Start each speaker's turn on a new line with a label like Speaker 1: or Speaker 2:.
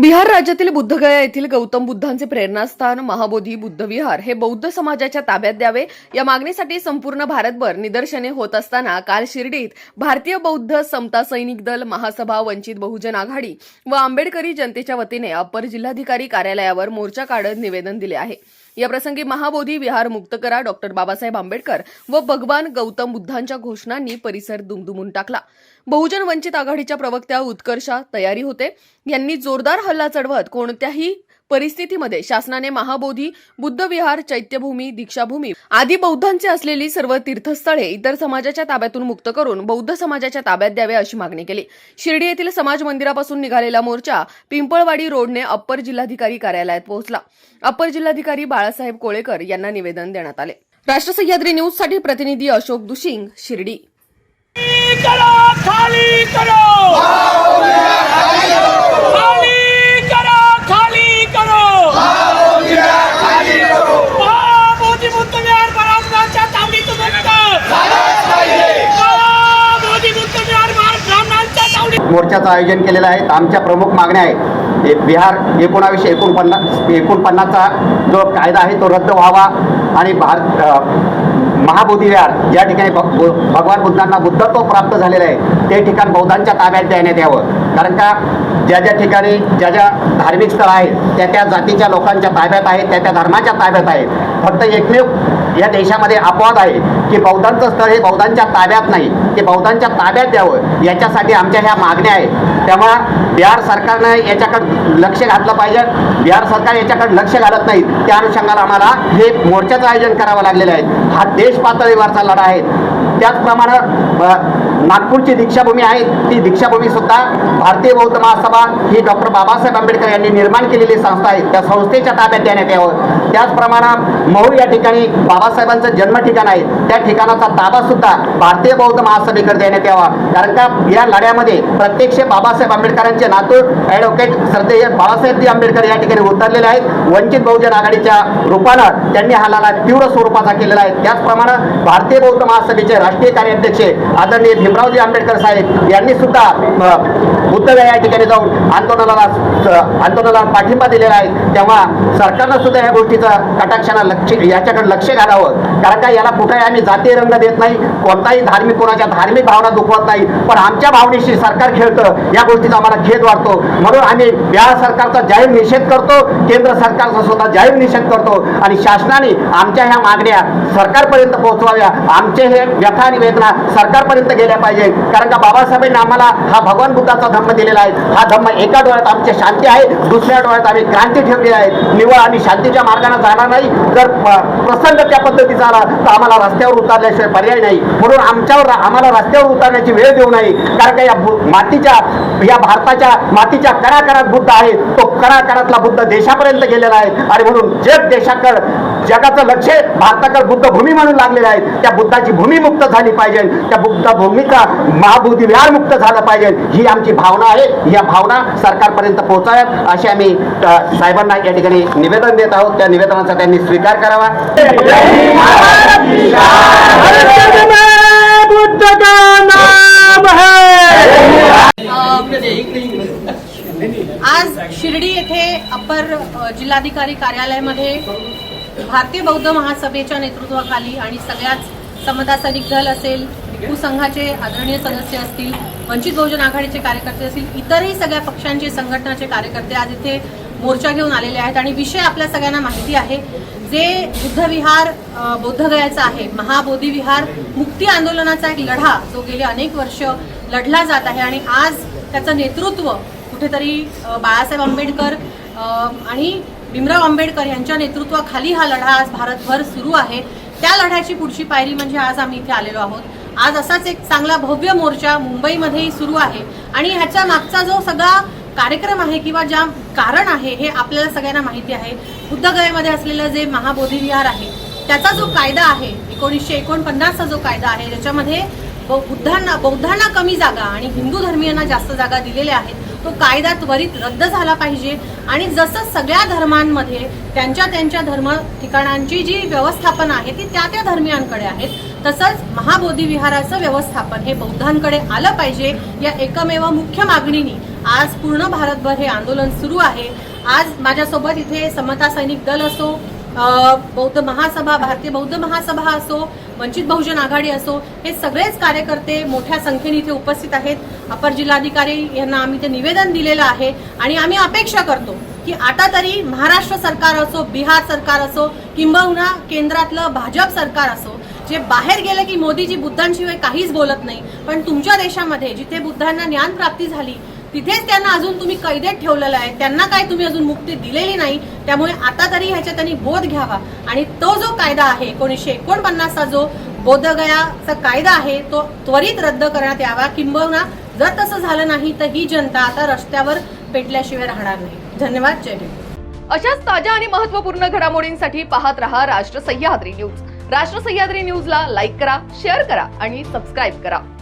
Speaker 1: बिहार राज्यातील बुद्धगया येथील गौतम बुद्धांचे प्रेरणास्थान महाबोधी बुद्ध विहार हे बौद्ध समाजाच्या ताब्यात द्यावे. या मागणीसाठी संपूर्ण भारतभर निदर्शने होत असताना काल शिर्डीत भारतीय बौद्ध समता सैनिक दल महासभा वंचित बहुजन आघाडी व आंबेडकरी जनतेच्या वतीने अप्पर जिल्हाधिकारी कार्यालयावर मोर्चा काढत निवेदन दिले आहे. याप्रसंगी महाबोधी विहार मुक्त करा डॉक्टर बाबासाहेब आंबेडकर व भगवान गौतम बुद्धांच्या घोषणांनी परिसर दुमदुमून टाकला. बहुजन वंचित आघाडीच्या प्रवक्त्या उत्कर्षा तयारी होते. यांनी जोरदार हल्ला चढवत कोणत्याही परिस्थितीमध्ये शासनाने महाबोधी बुद्धविहार चैत्यभूमी दीक्षाभूमी आदी बौद्धांचे असलेली सर्व तीर्थस्थळे इतर समाजाच्या ताब्यातून मुक्त करून बौद्ध समाजाच्या ताब्यात द्यावे अशी मागणी केली. शिर्डी येथील समाज मंदिरापासून निघालेला मोर्चा पिंपळवाडी रोडने अप्पर जिल्हाधिकारी कार्यालयात पोहोचला. अप्पर जिल्हाधिकारी बाळासाहेब कोळेकर यांना निवेदन देण्यात आले. राष्ट्र सह्याद्री न्यूजसाठी प्रतिनिधी अशोक दुशिंग शिर्डी.
Speaker 2: करो खाली करो खाली करो खाली करो मोदी मुक्त विहार ब्राह्मणांच्या तावडीत मुक्त मोदी मुक्त विहार ब्राह्मणांच्या तावडीत
Speaker 3: मोर्चाचं आयोजन केलेलं आहे. आमच्या प्रमुख मागण्या आहे बिहार एकोणावीसशे एकोणपन्नास एकोणपन्नासचा जो कायदा आहे तो रद्द व्हावा आणि भारत अ, महाबोधी विहार ज्या ठिकाणी भगवान बुद्धांना बुद्धत्व प्राप्त झालेलं आहे ते ठिकाण बौद्धांच्या ताब्यात देण्यात यावं. कारण का ज्या ज्या ठिकाणी ज्या ज्या धार्मिक स्थळ आहेत त्या त्या जातीच्या लोकांच्या ताब्यात आहेत त्या त्या धर्माच्या ताब्यात आहेत. फक्त एकमेव या देशामध्ये अपवाद आहे की बौद्धांचं स्थळ हे बौद्धांच्या ताब्यात नाही. ते बौद्धांच्या ताब्यात द्यावं. याच्यासाठी आमच्या ह्या मागण्या आहेत. त्यामुळं बिहार सरकारनं याच्याकडं लक्ष घातलं पाहिजे. बिहार सरकार याच्याकडे लक्ष घालत नाही त्या अनुषंगाला आम्हाला हे मोर्चाचं आयोजन करावं लागलेलं आहे. हा देश पातळीवरचा लढा आहे. त्याचप्रमाणे नागपूरची दीक्षाभूमी आहे. ती दीक्षाभूमीसुद्धा भारतीय बौद्ध महासभा ही डॉक्टर बाबासाहेब आंबेडकर यांनी निर्माण केलेली संस्था आहे. त्या संस्थेच्या ताब्यात देण्यात यावं. त्याचप्रमाणे महू या ठिकाणी बाबासाहेबांचं जन्म ठिकाण आहे. त्या ठिकाणाचा ताबा सुद्धा भारतीय बौद्ध महासभेकडे देण्यात यावा. कारण का या लढ्यामध्ये प्रत्यक्ष बाबासाहेब आंबेडकरांचे नातू ॲडव्होकेट श्रद्धेय बाबासाहेब आंबेडकर या ठिकाणी उतरलेले आहेत. वंचित बहुजन आघाडीच्या रूपानं त्यांनी हा लढा तीव्र स्वरूपाचा केलेला आहे. त्याचप्रमाणे भारतीय बौद्ध महासभेचे राष्ट्रीय कार्याध्यक्ष आदरणीय भीमरावजी आंबेडकर साहेब यांनी सुद्धा उद्धव या ठिकाणी जाऊन आंदोलनाला आंदोलनाला पाठिंबा दिलेला आहे. तेव्हा सरकारनं सुद्धा या गोष्टीचं कटाक्षानं लक्ष याच्याकडे लक्ष घालावं. कारण का याला कुठेही आम्ही जातीय रंग देत नाही कोणताही धार्मिक कोणाच्या धार्मिक भावना दुखवत नाही. पण आमच्या भावनेशी सरकार खेळतं या गोष्टीचा आम्हाला खेद वाटतो. म्हणून आम्ही या सरकारचा जाहीर निषेध करतो केंद्र सरकारचा सुद्धा जाहीर निषेध करतो. आणि शासनाने आमच्या ह्या मागण्या सरकारपर्यंत पोहोचवाव्या. आमचे हे व्यथा आणि वेदना सरकारपर्यंत गेल्या पाहिजे कारण का बाबासाहेबांनी आम्हाला हा भगवान बुद्धाचा धम्म दिलेला आहे. हा धम्म एका डोळ्यात आमची शांती आहे दुसऱ्या डोळ्यात आम्ही क्रांती ठेवली आहे. निवळ आम्ही शांतीच्या मार्गाने जाणार नाही. जर प्रसंग त्या पद्धतीचा आला तर आम्हाला रस्त्यावर उतरल्याशिवाय पर्याय नाही. म्हणून आमच्यावर आम्हाला रस्त्यावर उतरण्याची वेळ देऊ नये. कारण का या मातीच्या या भारताच्या मातीच्या कणाकणात बुद्ध आहे तो कणाकणातला बुद्ध देशापर्यंत गेलेला आहे. आणि म्हणून जग देशाकडे जगाचं लक्ष भारताकडे बुद्ध भूमी म्हणून लागलेलं आहे. त्या बुद्धाची भूमी मुक्त झाली पाहिजे. त्या बुद्ध भूमीचा महाबोधी विहार मुक्त झालं पाहिजे. ही आमची भावना आहे. या भावना सरकारपर्यंत पोहोचाव्यात. अशी आम्ही साहेबांना या ठिकाणी निवेदन देत आहोत. त्या निवेदनाचा त्यांनी स्वीकार करावा.
Speaker 2: बुद्ध
Speaker 4: आज शिर्डी येथे अपर जिल्हाधिकारी कार्यालयामध्ये भारतीय बौद्ध महासभेच्या नेतृत्वाखाली आणि सगळ्याच समता दल असेल भिक्खू संघाचे आदरणीय सदस्य असतील वंचित बहुजन आघाडीचे कार्यकर्ते असतील इतरही सगळ्या पक्षांचे संघटनाचे कार्यकर्ते आज इथे मोर्चा घेऊन आलेले आहेत. आणि विषय आपल्या सगळ्यांना माहिती आहे जे बुद्धविहार बौद्धगयाचा आहे महाबोधी विहार मुक्ती आंदोलनाचा एक लढा जो गेले अनेक वर्ष लढला जात आहे. आणि आज त्याचं नेतृत्व कुठेतरी बाळासाहेब आंबेडकर आणि भीमराव आंबेडकर यांच्या नेतृत्वाखाली हा लढा आज भारतभर सुरू आहे. त्या लढ्याची पुढची पायरी म्हणजे आज आम्ही इथे आलेलो आहोत. आज असाच एक चांगला भव्य मोर्चा मुंबईमध्येही सुरू आहे. आणि ह्याच्या मागचा जो सगळा कार्यक्रम आहे किंवा ज्या कारण आहे हे आपल्याला सगळ्यांना माहिती आहे. बुद्धगयामध्ये असलेलं जे महाबोधी विहार आहे त्याचा जो कायदा आहे एकोणीसशे एकोणपन्नासचा जो कायदा आहे ज्याच्यामध्ये बौद्धांना बौद्धांना कमी जागा आणि हिंदू धर्मीयांना जास्त जागा दिलेल्या आहेत. तो कायदा त्वरित रद्द झाला पाहिजे. आणि जसं सगळ्या धर्मांमध्ये त्यांच्या त्यांच्या धर्म ठिकाणांची जी व्यवस्थापन आहे ती त्या त्या धर्मियांकडे आहेत. तसंच महाबोधी विहाराचं व्यवस्थापन हे बौद्धांकडे आलं पाहिजे या एकमेव मुख्य मागणीनी आज पूर्ण भारतभर हे आंदोलन सुरू आहे. आज माझ्यासोबत इथे समता सैनिक दल असो बौद्ध महासभा भारतीय बौद्ध महासभा असो वंचित बहुजन आघाडी असो हे सगळेच कार्यकर्ते मोठ्या संख्येने इथे उपस्थित आहेत. अपर जिल्हाधिकारी यांना आम्ही ते निवेदन दिलेलं आहे आणि आम्ही अपेक्षा करतो की आता तरी महाराष्ट्र सरकार असो बिहार सरकार असो किंबहुना केंद्रातलं भाजप सरकार असो जे बाहेर गेलं की मोदीजी बुद्धांशिवाय काहीच बोलत नाही. पण तुमच्या देशामध्ये जिथे बुद्धांना ज्ञान प्राप्ती झाली तिथेच त्यांना अजून तुम्ही कैदेत ठेवलेलं आहे. त्यांना काय तुम्ही अजून मुक्ती दिलेली नाही त्यामुळे आता तरी ह्याच्या त्यांनी बोध घ्यावा. आणि तो जो कायदा आहे एकोणीसशे एकोणपन्नासचा जो बोधगयाचा कायदा आहे तो त्वरित रद्द करण्यात यावा. किंबहुना जर तसं झालं नाही तर ही जनता आता रस्त्यावर पेटल्याशिवाय राहणार नाही. धन्यवाद. जय भीम.
Speaker 1: अशाच ताज्या आणि महत्त्वपूर्ण घडामोडींसाठी पाहत रहा राष्ट्र सह्याद्री न्यूज. राष्ट्र सह्याद्री न्यूजला लाईक करा शेअर करा आणि सबस्क्राईब करा.